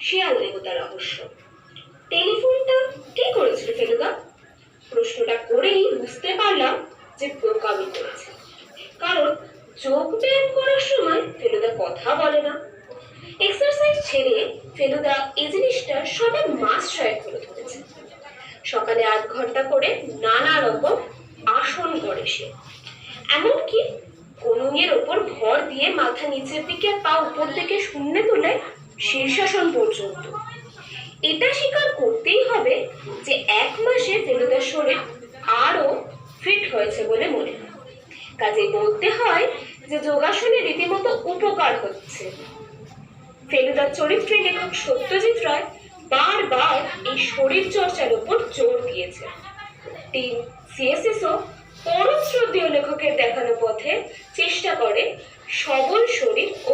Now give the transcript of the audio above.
শেয়াল দেবতা রহস্য। টেলিফোনটা কে করেছিল ফেলুদা? প্রশ্নটা করেই বুঝতে পারলাম যে বোকামি করেছে। কারণ যোগ ব্যায়াম করার সময় ফেলুদা কথা বলে না। এক্সারসাইজ ছেড়ে ফেলুদা এই জিনিসটা সবে মাস ছয়েক করে ধরেছে। সকালে আধ ঘণ্টা করে নানা রকম আসন করে সে। এমনকি কনুইয়ের ওপর ভর দিয়ে মাথা নিচের দিকে পা উপর দিকে শূন্যে তুলে শীর্ষাসন পর্যন্ত। এটা স্বীকার করতেই হবে যে এক মাসে ফেলুদার শরীর আরও ফিট হয়েছে বলে মনে হয়। কাজে বলতে হয় যে যোগাসনে রীতিমতো উপকার হচ্ছে। ফেলুদার চরিত্রে লেখক সত্যজিৎ রায় বারবার এই শরীর চর্চার উপর জোর দিয়েছে। টিম সিএসএসও পরম শ্রদ্ধেয় লেখকের দেখানো পথে চেষ্টা করে সবল শরীর ও